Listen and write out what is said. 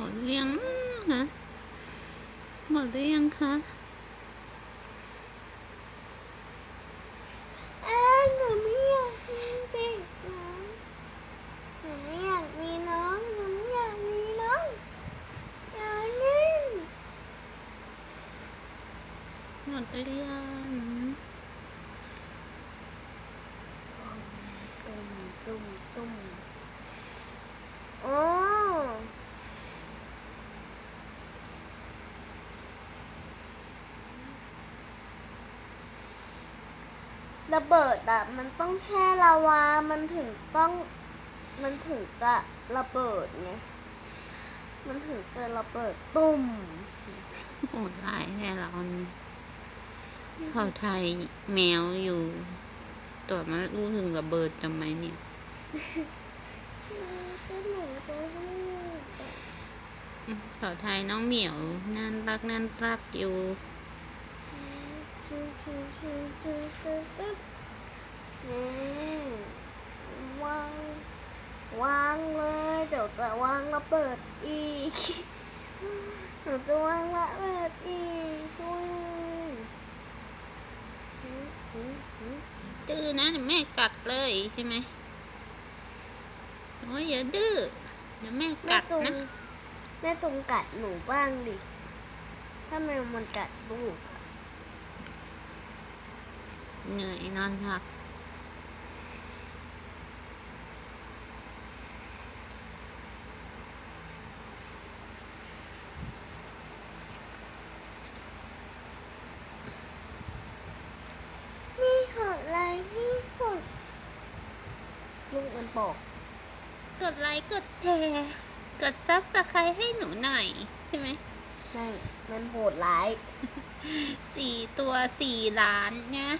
หมดหรือยังฮะหมดหรือยังคะเอ้ยหนูไม่อยากมีเด็กน้องหนูไม่อยากมีน้องหนูไม่อยากมีน้องอย่าเล่น หมดหรือยัง ตุ้มตุ้มตุ้มโอ้ ระเบิดอะมันต้องแช่ลาวา มันถึงต้อง มันถึงจะระเบิดไง มันถึงจะระเบิดตุ่มโหดร้ายแน่เรานี่เขาไทยแมวอยู่ตัวมันรู้ถึงระเบิดทำไมเนี่ยก็หนูจะให้เขาไทยน้องเหมียวน่ารักน่ารักอยู่ชิวชิวชิวชิวชิวชิวนี่วาง วางเลย เดี๋ยวจะวางระเบิดอีกหนูจะวางระเบิดอีกด้วยหืมหืมหืมดื้อนะเดี๋ยวแม่กัดเลยใช่ไหมโอ้ยอย่าดื้อเดี๋ยวแม่แม่กัดจงนะแม่จงกัดหนูบ้างดิถ้าแมวมันกัดลูกเหนื่อยนอนพักมีหดอะไรที่สุดลูกมัน บอก กดไลค์กดแชร์กดซับสไครต์ให้หนูหน่อยใช่ไหมใช่ มันโหดร้าย สี่ตัวสี่ล้านเนี่ย